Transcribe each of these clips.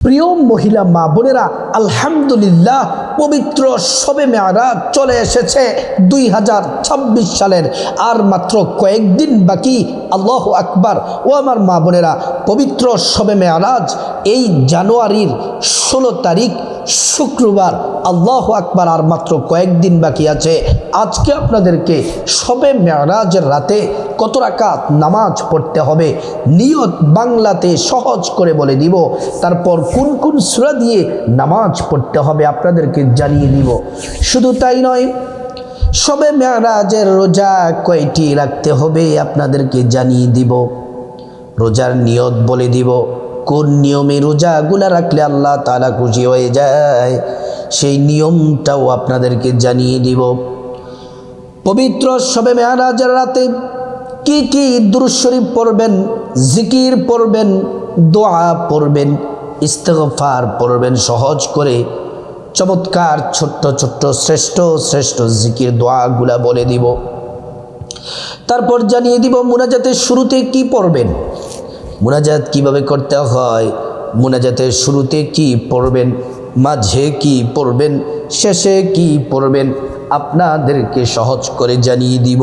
প্রিয় মহিলা, মা বোনেরা, আলহামদুলিল্লাহ পবিত্র সবে মেয়ারাজ চলে এসেছে দুই হাজার ছাব্বিশ সালের। আর মাত্র কয়েকদিন বাকি। আল্লাহ আকবার। ও আমার মা বোনেরা, পবিত্র সবে মেয়ারাজ এই জানুয়ারির ষোলো তারিখ, শুক্রবার। আল্লাহ আকবার, আর মাত্র কয়েকদিন বাকি আছে। আজকে আপনাদেরকে সবে মেয়ারাজের রাতে কত রাকাত নামাজ পড়তে হবে, নিয়ত বাংলাতে সহজ করে বলে দিব। তারপর কোন কোন সুরা দিয়ে নামাজ পড়তে হবে আপনাদেরকে জানিয়ে দিব। শুধু তাই নয়, সবে মেয়ারাজের রোজা কয়টি রাখতে হবে আপনাদেরকে জানিয়ে দিব। রোজার নিয়ত বলে দিব, কোন নিয়মে রোজাগুলা রাখলে আল্লাহ তালা খুশি হয়ে যায়, সেই নিয়মটাও আপনাদেরকে জানিয়ে দিব। পবিত্র সবে মেয়ারাজের রাতে কি কি দুরুশরীফ পড়বেন, জিকির পড়বেন, দোয়া পড়বেন ইস্তফার পড়বেন সহজ করে। চমৎকার ছোট্ট ছোট্ট শ্রেষ্ঠ শ্রেষ্ঠ জিকির দোয়াগুলা বলে দিব। তারপর জানিয়ে দিব মুনাজাতের শুরুতে কি পড়বেন? মুনাজাত কীভাবে করতে হয়? মুনাজাতের শুরুতে কি পড়বেন? মাঝে কি পড়বেন? শেষে কি পড়বেন? আপনাদেরকে সহজ করে জানিয়ে দিব।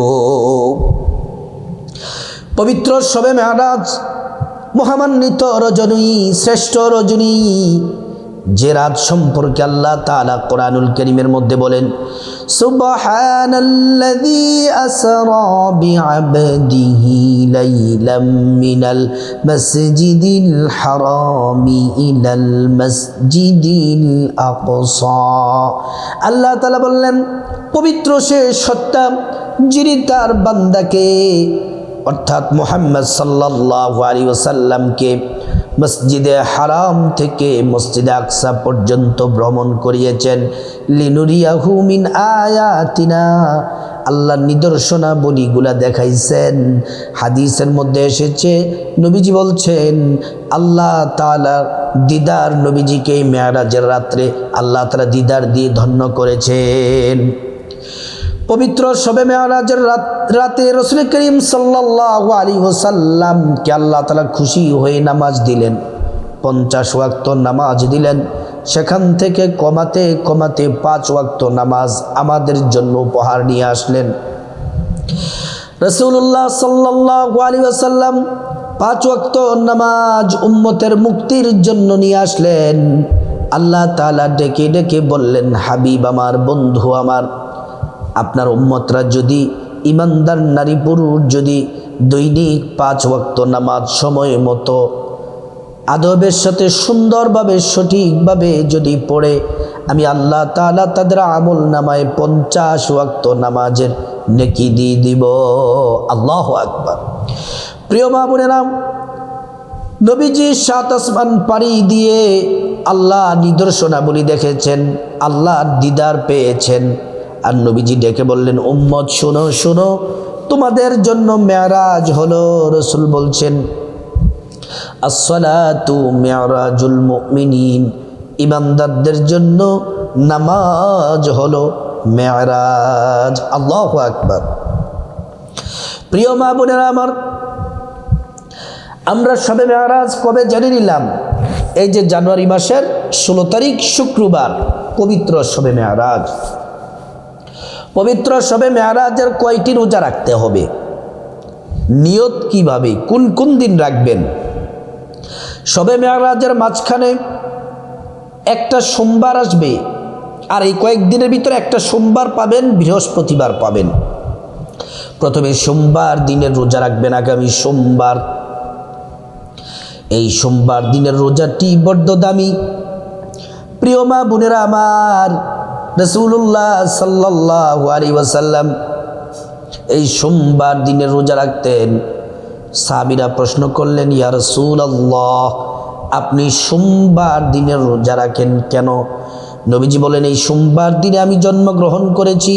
পবিত্র সবে মেহারাজ মহামান্বিত রজনী, শ্রেষ্ঠ রজনী। যে রাত সম্পর্কে আল্লাহ তাআলা কোরআনুল করিমের মধ্যে বলেন আল্লাহ তাআলা বললেন, পবিত্র সে সত্তা, যিনি তার বান্দাকে অর্থাৎ মোহাম্মদ সাল্লাহ আলী ওসাল্লামকে মসজিদে হারাম থেকে মসজিদে আকসা পর্যন্ত ভ্রমণ করিয়েছেন। লিনুরিয়াহু মিন আয়াতিনা। আল্লাহ নিদর্শনা বলিগুলা দেখাইছেন। হাদিসের মধ্যে এসেছে, নবীজি বলছেন, আল্লাহ তালা দিদার নবীজিকে মেয়ারাজের রাত্রে আল্লাহ তালা দিদার দিয়ে ধন্য করেছেন। পবিত্র শবে মেয়ারাজের রাত রসুল করিম সাল্লাহ আলী ওসাল্লামকে আল্লাহ তালা খুশি হয়ে নামাজ দিলেন, পঞ্চাশ ওয়াক্ত নামাজ দিলেন, সেখান থেকে কমাতে কমাতে পাঁচ ওয়াক্ত নামাজ আমাদের জন্য উপহার নিয়ে আসলেন। রসুল্লাহ সাল্লাহ আলী ওসাল্লাম পাঁচ ওয়াক্ত নামাজ উম্মতের মুক্তির জন্য নিয়ে আসলেন। আল্লাহ তালা ডেকে ডেকে বললেন, হাবিব আমার, বন্ধু আমার। আপনার উম্মতরা যদি ইমানদার নারী পুরুষ যদি দৈনিক পাঁচ ওয়াক্ত নামাজ সময় মতো আদবের সাথে সুন্দরভাবে, সঠিকভাবে যদি পড়ে, আমি আল্লাহ তালা তাদের আমল নামায় পঞ্চাশ ওয়াক্ত নামাজের নেকি দিয়ে দিব। আল্লাহ আকবার। প্রিয় মা বোনেরা, নবীজি সাত আসমান পাড়ি দিয়ে আল্লাহ নিদর্শনাবলী দেখেছেন আল্লাহ দিদার পেয়েছেন। আর নবীজি ডেকে বললেন, উম্মত, শোনো শোনো, তোমাদের জন্য মেয়ারাজ হলো। রসুল বলছেন ইমানদারদের জন্য নামাজ হলো মেয়ারাজ। আল্লাহ আকবার। প্রিয় মা বোনেরা আমার, আমরা সবে মেয়ারাজ কবে জানি নিলাম? এই যে জানুয়ারি মাসের ষোলো তারিখ শুক্রবার, পবিত্র সবে মেয়ারাজ। পবিত্র সবে মেয়ারাজের কয়টি রোজা রাখতে হবে? নিয়ত কীভাবে? কোন কোন দিন রাখবেন? সবে মেয়ারাজের মাঝখানে একটা সোমবার আসবে, আর এই কয়েকদিনের ভিতরে একটা সোমবার পাবেন, বৃহস্পতিবার পাবেন। প্রথমে সোমবার দিনের রোজা রাখবেন, আগামী সোমবার। এই সোমবার দিনের রোজাটি বড্ড দামি। প্রিয় মা বোনেরা আমার রসুল্লাহ সাল্লাহ আলী ওয়াসাল্লাম এই সোমবার দিনে রোজা রাখতেন। সাবিরা প্রশ্ন করলেন, ইয়া রসুল আল্লাহ আপনি সোমবার দিনের রোজা রাখেন কেন? নবীজি বলেন, এই সোমবার দিনে আমি জন্মগ্রহণ করেছি।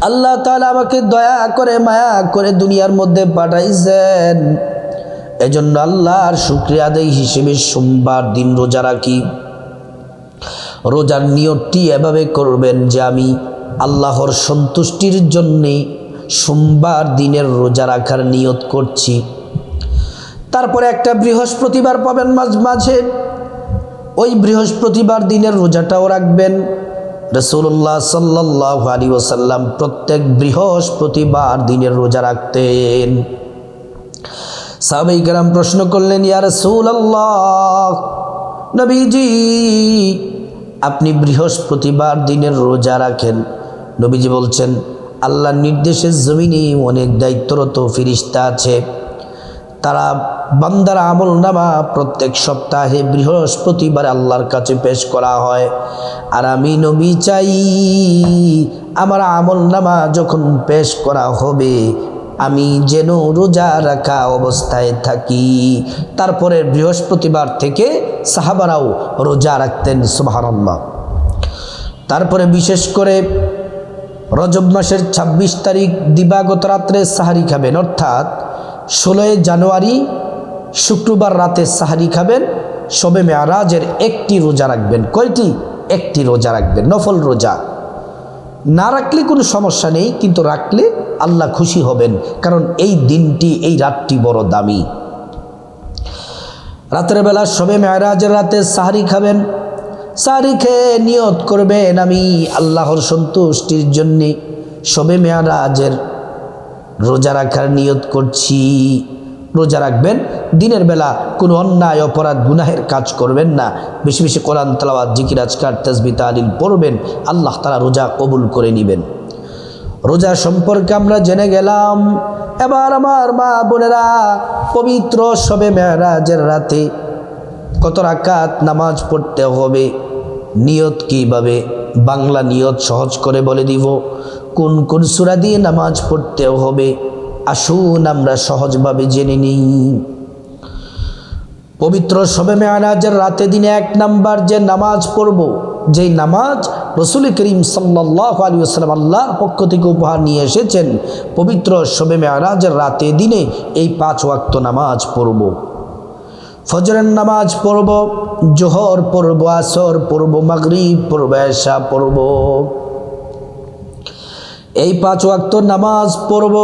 আল্লাহ তালা আমাকে দয়া করে, মায়া করে দুনিয়ার মধ্যে পাঠাইছেন। এজন্য আল্লাহর শুক্রিয়া আদায় হিসেবে সোমবার দিন রোজা রাখি। রোজার নিয়তটি এভাবে করবেন যে আমি আল্লাহর সন্তুষ্টির জন্যে সোমবার দিনের রোজা রাখার নিয়ত করছি। তারপরে একটা বৃহস্পতিবার পাবেন মাঝ, মাঝে। ওই বৃহস্পতিবার দিনের রোজাটাও রাখবেন। রসুল্লাহ সাল্লাহ আলী ওসাল্লাম প্রত্যেক বৃহস্পতিবার দিনের রোজা রাখতেন। সাহাবাই প্রশ্ন করলেন, ইয়া রসুল আল্লাহ নবীজি আপনি বৃহস্পতিবার দিনের রোজা রাখেন। নবীজি বলছেন, আল্লাহর নির্দেশের জমিনে অনেক দায়িত্বরত ফিরিস্তা আছে। তারা বান্দার আমল নামা প্রত্যেক সপ্তাহে বৃহস্পতিবার আল্লাহর কাছে পেশ করা হয়। আর আমি নবী চাই, আমার আমল নামা যখন পেশ করা হবে আমি যেন রোজা রাখা অবস্থায় থাকি। তারপরে বৃহস্পতিবার থেকে সাহাবারাও রোজা রাখতেন, সুবহানাল্লাহ। তারপরে বিশেষ করে রজব মাসের ২৬ তারিখ দিবাগত রাত্রে সাহারি খাবেন, অর্থাৎ ষোলোই জানুয়ারি শুক্রবার রাতে সাহারি খাবেন, শবে মেয়ারাজের একটি রোজা রাখবেন। কয়টি? একটি রোজা রাখবেন, নফল রোজা। না রাখলে কোনো সমস্যা নেই, কিন্তু রাখলে আল্লাহ খুশি হবেন, কারণ এই দিনটি, এই রাতটি বড় দামি। রাতের বেলা শবে মেয়ারাজের রাতে সাহারি খাবেন। সাহারি খেয়ে নিয়ত করবেন আমি আল্লাহর সন্তুষ্টির জন্যে। শবে মেয়ারাজের রোজা রাখার নিয়ত করছি। রোজা রাখবেন। দিনের বেলা কোনো অন্যায়, অপরাধ, গুনাহের কাজ করবেন না। বেশি বেশি কোরআন তালাবাদ জিকির, আজকার, তসবি, তালিল পড়বেন। আল্লাহ তারা রোজা কবুল করে নেবেন। রোজা সম্পর্কে আমরা জেনে গেলাম। এবার আমার মা বোনেরা পবিত্র সবে মেয়ারাজের রাতে কত রাকাত নামাজ পড়তে হবে, নিয়ত কীভাবে, বাংলা নিয়ত সহজ করে বলে দিব। কোন কোন সুরা দিয়ে নামাজ পড়তে হবে আসুন আমরা সহজভাবে জেনে নিই। পবিত্র সবে মেয়ারাজের রাতে দিনে এক নাম্বার যে নামাজ পড়ব, যেই নামাজ রসুল করিম সাল্লাহ আলী আসসালাম আল্লাহর পক্ষ থেকে উপহার নিয়ে এসেছেন, পবিত্র শবে মেয়ারাজের রাতে দিনে এই পাঁচ ওয়াক্ত নামাজ পড়ব। ফজরের নামাজ পড়ব, জোহর পড়ব, আসর পড়ব, মাগরিব পড়ব, এশা পড়ব। এই পাঁচ ওয়াক্ত নামাজ পড়ব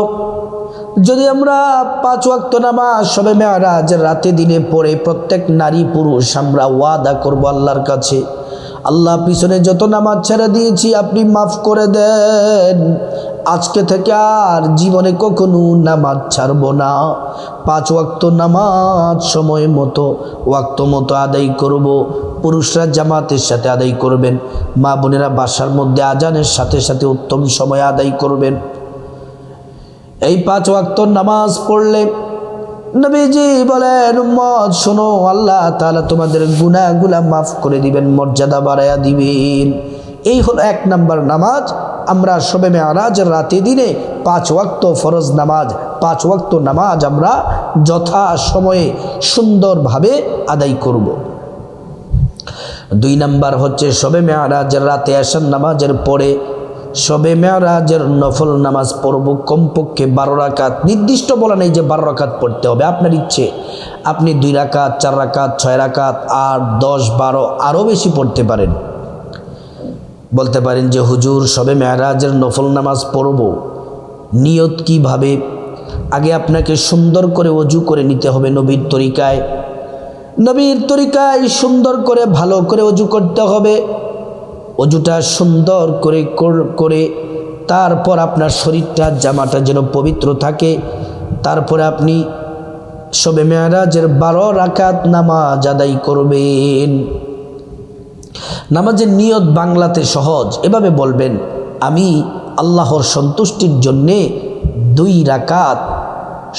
যদি আমরা পাঁচ ওয়াক্ত নামাজ, সবে মেয়ারাজ, রাতে দিনে পড়ে প্রত্যেক নারী পুরুষ আমরা ওয়াদা করব আল্লাহর কাছে। আল্লাহ পিছনে যত নামাজ ছেড়ে দিয়েছি, আপনি মাফ করে দেন। আজকে থেকে আর জীবনে কখনো নামাজ ছাড়ব না। পাঁচ ওয়াক্ত নামাজ সময় মতো, ওয়াক্ত মতো আদায় করব। পুরুষরা জামাতের সাথে আদায় করবেন। মা বোনেরা বাসার মধ্যে আজানের সাথে সাথে উত্তম সময় আদায় করবেন। এই পাঁচ ওয়াক্ত নামাজ পড়লে নবীজি বলেন, উম্মত, শোনো, আল্লাহ তাআলা তোমাদের গুনাহগুলা মাফ করে দিবেন, মর্যাদা বাড়ায়া দিবেন এই হলো এক নাম্বার নামাজ আমরা সবে মেয়ারাজের রাতে দিনে পাঁচ ওয়াক্ত ফরজ নামাজ, পাঁচ ওয়াক্ত নামাজ আমরা যথা সময়ে সুন্দরভাবে আদায় করব। দুই নাম্বার হচ্ছে সবে মেয়ারাজের রাতে আসার নামাজের পরে সবে মেয়ারাজের নফল নামাজ পড়ব কমপক্ষে বারো রাকাত। নির্দিষ্ট বলা নেই যে বারো রাকাত পড়তে হবে, আপনার ইচ্ছে। আপনি দুই রাকাত, চার রাকাত, ছয় রাকাত, আট, দশ, বারো, আরও বেশি পড়তে পারেন। বলতে পারেন যে, হুজুর, সবে মেয়ারাজের নফল নামাজ পড়ব। নিয়ত কীভাবে? আগে আপনাকে সুন্দর করে অজু করে নিতে হবে নবীর তরিকায়। নবীর তরিকায় সুন্দর করে, ভালো করে অজু করতে হবে। অজুটা সুন্দর করে করে তারপর আপনার শরীরটা, জামাটা যেন পবিত্র থাকে। তারপরে আপনি সবে মেয়ারাজের বারো রাকাত নামাজ আদায় করবেন। নামাজের নিয়ত বাংলাতে সহজ, এভাবে বলবেন, আমি আল্লাহর সন্তুষ্টির জন্যে দুই রাকাত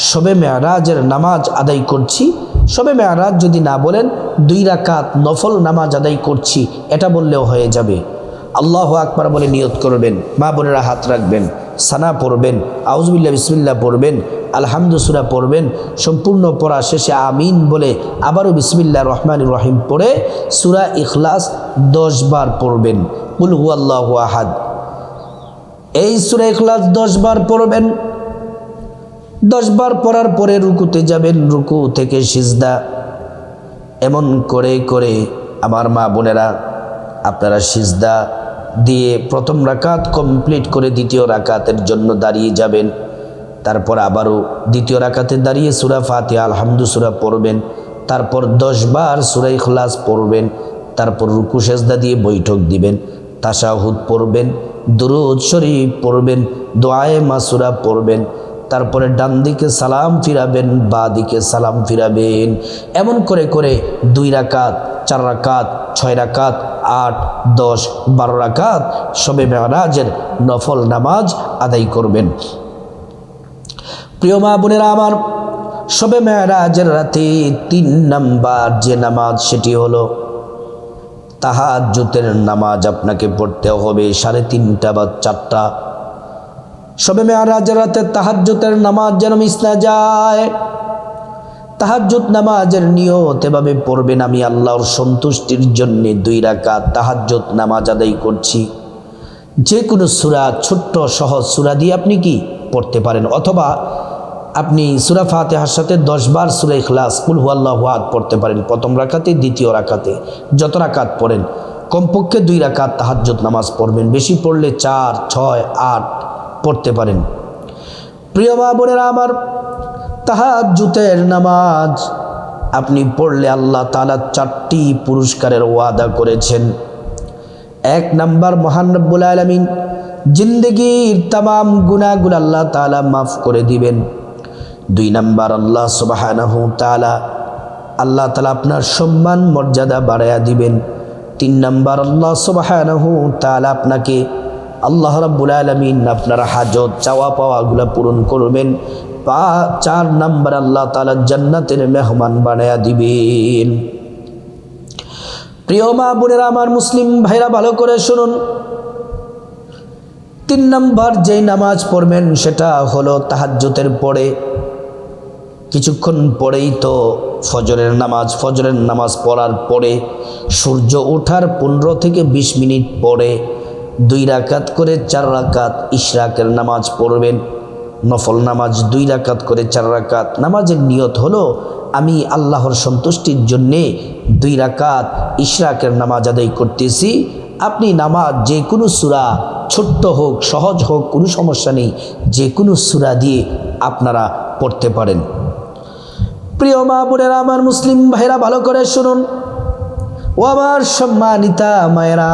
শবে মেয়ারাজের নামাজ আদায় করছি। শবে মেয়ারাজ যদি না বলেন, দুই রাকাত নফল নামাজ আদায় করছি, এটা বললেও হয়ে যাবে। আল্লাহ আকবার বলে নিয়ত করবেন, মা বোনেরা হাত রাখবেন, সানা পড়বেন আউজবিল্লা বিসমিল্লা পড়বেন আলহামদুসুরা পড়বেন, সম্পূর্ণ পড়া শেষে আমিন বলে আবারও বিসমিল্লা রহমান রহিম পড়ে সুরা ইখলাস দশ বার পড়বেন। উলহু আল্লাহ আহাদ। এই সুরা ইখলাস দশ বার পড়বেন দশ বার পড়ার পরে রুকুতে যাবেন, রুকু থেকে সিজদা। এমন করে করে আমার মা বোনেরা, আপনারা সিজদা দিয়ে প্রথম রাকাত কমপ্লিট করে দ্বিতীয় রাকাতের জন্য দাঁড়িয়ে যাবেন। তারপর আবারও দ্বিতীয় রাকাতে দাঁড়িয়ে সুরা ফাতে আলহামদু সুরা পড়বেন। তারপর দশ বার সুরা ইখলাস পড়বেন। তারপর রুকু সেজদা দিয়ে বৈঠক দিবেন। তাশাহুদ পড়বেন, দুরুদ শরীফ পড়বেন, দোয়ায়ে মাসুরা পড়বেন। তারপরে ডান দিকে সালাম ফিরাবেন, বা দিকে সালাম ফিরাবেন। এমন করে করে দুই রাকাত, চার রাকাত, ছয় রাকাত, আট, দশ, বারো রাকাত সবে মেয়ারাজের নফল নামাজ আদায় করবেন। প্রিয় মা বোনেরা আমার, সবে মেয়ারাজের রাতে তিন নাম্বার যে নামাজ সেটি হলো তাহাজ্জুতের নামাজ আপনাকে পড়তে হবে। সাড়ে তিনটা বা চারটা সবে মেয়ারাজের রাতে তাহাজ্জুতের নামাজ যেন মিস না যায়। তাহাজ্জুদ নামাজের নিয়ত এভাবে পড়বেন আমি আল্লাহর সন্তুষ্টির জন্য দুই রাকাত তাহাজ্জুদ নামাজ আদায় করছি। যে কোনো সুরা, ছোট্ট, সহজ সুরা দিয়ে আপনি কি পড়তে পারেন? অথবা আপনি সুরা ফাতেহার সাথে দশবার সুরা ইখলাস, কুল হুয়াল্লাহ আদ পড়তে পারেন প্রথম রাকাতে, দ্বিতীয় রাকাতে। যত রাকাত পড়েন, কমপক্ষে দুই রাকাত তাহাজ্জুদ নামাজ পড়বেন। বেশি পড়লে চার, ছয়, আট পড়তে পারেন। প্রিয় মা বোনেরা আমার, তাহাজ্জুতের নামাজ আপনি পড়লে আল্লাহ তাআলা চারটি পুরস্কারের ওয়াদা করেছেন। এক নাম্বার, মহান রব্বুল আলমিন জিন্দগির তাম গুণাগুলো আল্লাহ তাআলা মাফ করে দিবেন। দুই নাম্বার, আল্লাহ তাআলা আল্লাহ তালা আপনার সম্মান মর্যাদা বাড়াইয়া দিবেন। তিন নাম্বার, আল্লাহ তাআলা আপনাকে আল্লাহ রাব্বুল আলমিন আপনার হাজত, চাওয়া পাওয়াগুলো পূরণ করবেন। পা চার নাম্বার আল্লাহ তালা জান্নাতের মেহমান বানায়া দিবেন। প্রিয় মা বোনেরা, আমার মুসলিম ভাইরা, ভালো করে শুনুন। তিন নম্বর যেই নামাজ পড়বেন, সেটা হলো তাহাজ্জুতের পরে। কিছুক্ষণ পরেই তো ফজরের নামাজ ফজরের নামাজ পড়ার পরে সূর্য ওঠার পনেরো থেকে বিশ মিনিট পরে দুই রাকাত করে চার রাকাত ইশরাকের নামাজ পড়বেন। নফল নামাজ দুই রাকাত করে চার রাকাত। নামাজের নিয়ত হলো, আমি আল্লাহর সন্তুষ্টির জন্যে দুই রাকাত ইশরাকের নামাজ আদায় করতেছি। আপনি নামাজ যে কোনো সুরা, ছোট্ট হোক, সহজ হোক, কোনো সমস্যা নেই, যে কোনো সুরা দিয়ে আপনারা পড়তে পারেন। প্রিয় মা বোনেরা, আমার মুসলিম ভাইরা, ভালো করে শুনুন। ও আমার সম্মানিতা মায়েরা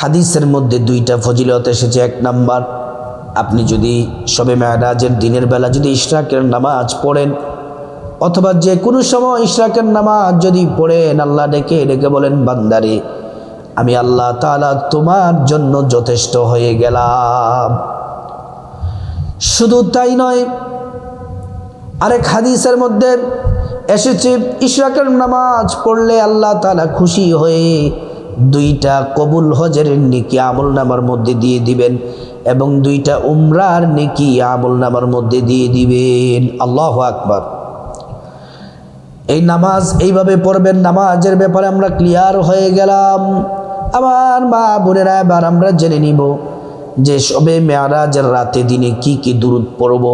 হাদিসের মধ্যে দুইটা ফজিলত এসেছে। এক নাম্বার, আপনি যদি সবে মেয়ারাজের দিনের বেলা যদি ইশরাকের নামাজ পড়েন, অথবা যে কোনো সময় ইশরাকের নামাজ যদি পড়েন, আল্লাহ ডেকে ডেকে বলেন, বান্দারে, আমি আল্লাহ তাআলা তোমার জন্য যথেষ্ট হয়ে গেলাম। শুধু তাই নয়, আরেক হাদিসের মধ্যে এসেছে, ইশরাকের নামাজ পড়লে আল্লাহ তালা খুশি হয়ে দুইটা কবুল হজের নেকি আমল নামার মধ্যে দিয়ে দিবেন এবং দুইটা উমরার নেকি আমল নামার মধ্যে দিয়ে দিবেন। আল্লাহ আকবার। এই নামাজ এইভাবে পড়বেন, নামাজের ব্যাপারে আমরা ক্লিয়ার হয়ে গেলাম। আমার মা বোনেরা, এবার আমরা জেনে নিব যে সবে মেয়ারাজের রাতে দিনে কি কি দূরত পড়ব।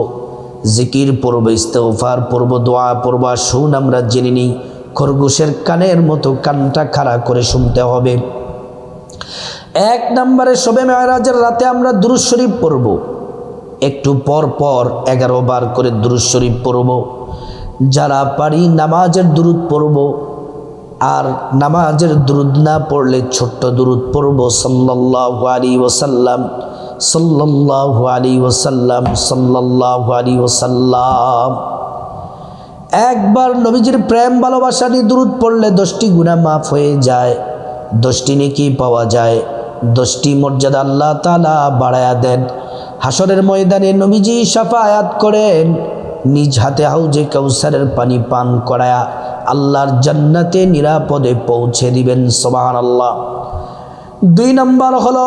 জিকির পড়ব ইস্তফার পড়ব, দোয়া পড়ব শুন আমরা জেনে নিই। খরগোশের কানের মতো কানটা খাড়া করে শুনতে হবে। এক নম্বরে সবে মেয়ারাজের রাতে আমরা দুরুজ শরীফ পড়ব। একটু পর পর এগারো বার করে দুরুজ শরীফ পড়ব। যারা পারি নামাজের দুরুদ পড়ব আর নামাজের দুরুদ না পড়লে ছোট্ট দুরুদ পড়ব। সাল্লাল্লাহু আলী ওসাল্লাম সাল্লাল্লাহু আলী ওসাল্লাম সাল্লাল্লাহু আলী ওসাল্লাম একবার নবীজির প্রেম, ভালোবাসা নিয়ে দূরত পড়লে দশটি গুণা মাফ হয়ে যায়। দশটি নেকি পাওয়া যায়। দশটি মর্যাদা আল্লাহ তালা বাড়ায়া দেন। হাসরের ময়দানে নবীজি সাফায়াত করেন। নিজ হাতে হাউজে কৌসারের পানি পান করায়া আল্লাহর জান্নাতে নিরাপদে পৌঁছে দিবেন সোবাহান আল্লাহ দুই নম্বর হল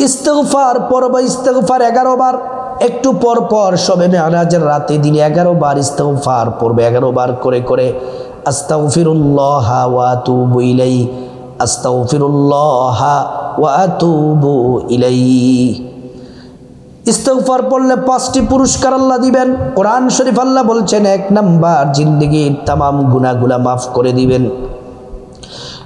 ইস্তফার পর্ব ইস্তফার এগারো বার। একটু পর পর সবে মেয়ারাজের রাতে দিনে এগারো বার ইস্তফার পড়বে এগারো বার করে করে আস্তাগফিরুল্লাহ ওয়া আতুবু ইলাই আস্তাগফিরুল্লাহ ওয়া আতুবু ইলাই ইস্তফার পড়লে পাঁচটি পুরস্কার আল্লাহ দিবেন। কোরআন শরীফ আল্লাহ বলছেন, এক নাম্বার জিন্দগির তামাম গুনাগুলা মাফ করে দিবেন।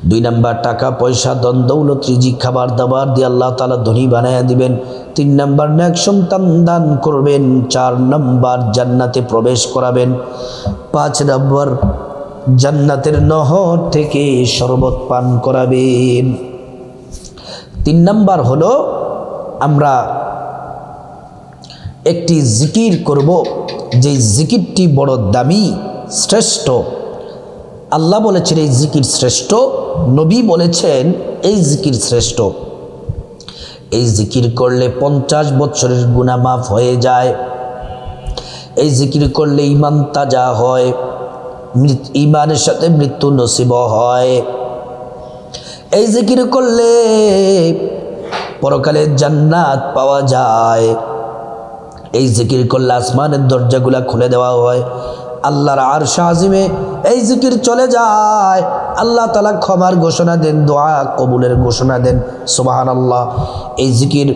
দুই নাম্বার টাকা, পয়সা দ্বন্দ্বৌলত রিজি খাবার, দাবার দিয়ে আল্লাহ তালা ধনী বানাইয়া দিবেন। তিন নাম্বার, ন্যাক সন্তান দান করবেন। চার নাম্বার, জান্নাতে প্রবেশ করাবেন। পাঁচ নাম্বার, জান্নাতের নহর থেকে শরবত পান করাবেন। তিন নাম্বার হলো, আমরা একটি জিকির করব। যে জিকিরটি বড় দামি, শ্রেষ্ঠ। আল্লাহ বলেছেন, এই জিকির শ্রেষ্ঠ। নবী বলেছেন, এই জিকির শ্রেষ্ঠ। এই জিকির করলে পঞ্চাশ বছরের গুণা মাফ হয়ে যায়। এই জিকির করলে ইমান তাজা হয়। ইমানের সাথে মৃত্যু নসিব হয়। এই জিকির করলে পরকালে জান্নাত পাওয়া যায়। এই জিকির করলে আসমানের দরজাগুলা খুলে দেওয়া হয়। আল্লাহর আর আজিমে এই জিকির চলে যায়। আল্লাহ তালা ক্ষমার ঘোষণা দেন, দোয়া কবুলের ঘোষণা দেন। সোবাহান আল্লাহ এই জিকির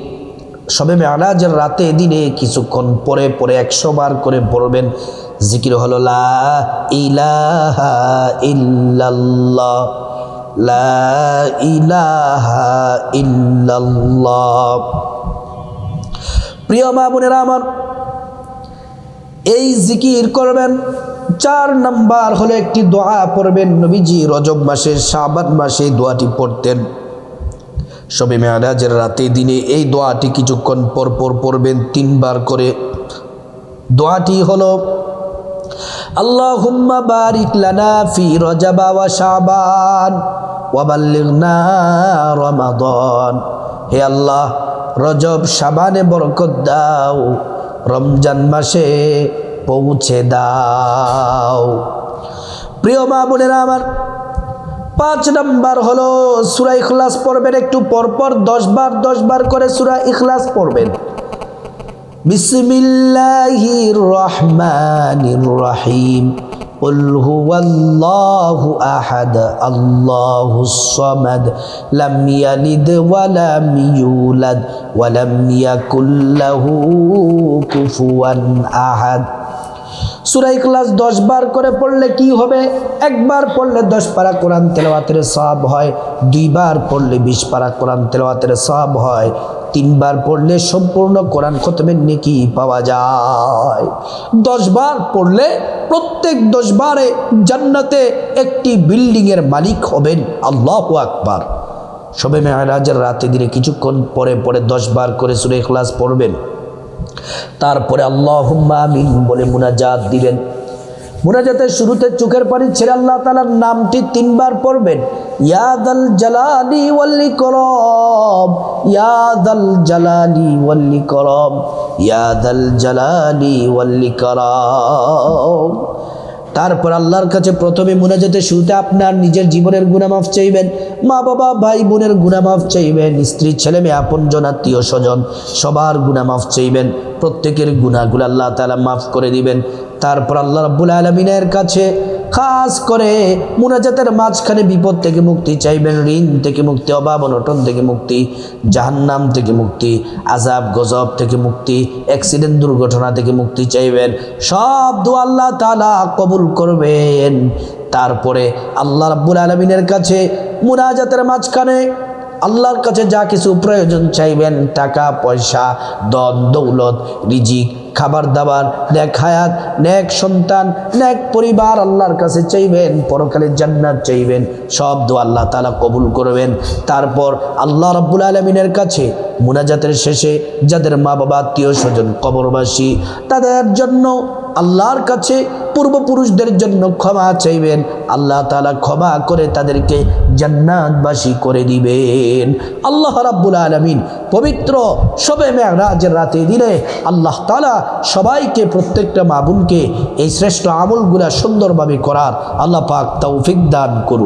সবে মেয়ারাজের রাতে দিনে কিছুক্ষণ পরে পরে একশো বার করে পড়বেন। জিকির হলো, লা ইলাহা লা ইলাহা প্রিয় মা বোনেরা আমার এই জিকির করবেন। চার নাম্বার হলো একটি দোয়া পড়বেন নবীজি রজব মাসের শাবান মাসে দোয়াটি পড়তেন। সবে মেয়ারাজের রাতে দিনে এই দোয়াটি কিছুক্ষণ পর পর পড়বেন তিনবার করে। দোয়াটি হলো আল্লাহ, রজব, শাবানে বরকত দাও। রমজান মাসে পৌঁছে দাও। প্রিয় মা বোনেরা আমার, পাঁচ নম্বর হলো সুরা ইখলাস পড়বেন, একটু পরপর দশ বার দশ বার করে সুরা ইখলাস পড়বেন। বিসমিল্লাহির রহমানির রহিম। قل هو الله أحد الله الصمد لم يلد ولم يولد ولم يكن له كفوا أحد সুরা ইখলাস দশ বার করে পড়লে কি হবে একবার পড়লে দশ পারা কোরআন তেলাওয়াতের সব হয় দুইবার পড়লে বিশ পারা কোরআন তেলাওয়াতের সব হয় তিনবার পড়লে সম্পূর্ণ কোরআন খতমের নেকি পাওয়া যায়। দশ বার পড়লে প্রত্যেক দশ বারে জান্নাতে একটি বিল্ডিংয়ের মালিক হবেন আল্লাহ আকবার। সবে মেয়ারাজের রাতে দিনে কিছুক্ষণ পরে পরে দশ বার করে সুরে ইখলাস পড়বেন। তারপরে আল্লাহ আমিন বলে মুনাজাত দিলেন। মুনাজাতের শুরুতে চোখের পানি ছেড়ে আল্লাহ তালার নামটি তিনবার পড়বেন। ইয়াদাল জালালি ওয়াল্লি করম ইয়াদাল জালালি ওয়াল্লি করম ইয়াদাল জালালি ওয়াল্লি করম তারপর আল্লাহর কাছে প্রথমে মুনাজাতে শুরুতে আপনার নিজের জীবনের গুণামাফ চাইবেন, মা বাবা, ভাই বোনের গুণামাফ চাইবেন, স্ত্রী, ছেলে মেয়ে আপনজন আত্মীয় স্বজন, সবার গুণামাফ চাইবেন, প্রত্যেকের গুণাগুলো আল্লাহ তালা মাফ করে দিবেন। তারপর আল্লাহ রাব্বুল আলমিনের কাছে খাস করে মুনাজাতের মাঝখানে বিপদ থেকে মুক্তি চাইবেন, ঋণ থেকে মুক্তি, অভাব অনটন থেকে মুক্তি, জাহান্নাম থেকে মুক্তি আজাব গজব থেকে মুক্তি অ্যাক্সিডেন্ট দুর্ঘটনা থেকে মুক্তি চাইবেন। সব দু আল্লাহ তালা কবুল করবেন। তারপরে আল্লাহ রাব্বুল আলমিনের কাছে মুনাজাতের মাঝখানে আল্লাহর কাছে যা কিছু প্রয়োজন চাইবেন, টাকা, পয়সা দন দৌলত, রিজিক খাবার দাবার, নেক হায়াত, নেক সন্তান, নেক পরিবার আল্লাহর কাছে চাইবেন, পরকালে জান্নাত চাইবেন, সব দো আল্লাহ তালা কবুল করবেন। তারপর আল্লাহ রাব্বুল আলমিনের কাছে মুনাজাতের শেষে যাদের মা বাবা আত্মীয় স্বজন কবরবাসী, তাদের জন্য আল্লাহর কাছে পূর্বপুরুষদের জন্য ক্ষমা চাইবেন। আল্লাহ তালা ক্ষমা করে তাদেরকে জান্নাতবাসী করে দিবেন। আল্লাহ রাব্বুল আলমিন পবিত্র সবে মেয়ারাজের রাতে দিলে আল্লাহ তালা সবাইকে প্রত্যেকটা মাবুনকে এই শ্রেষ্ঠ আমলগুলা সুন্দরভাবে করার আল্লাহ পাক তৌফিক দান করুন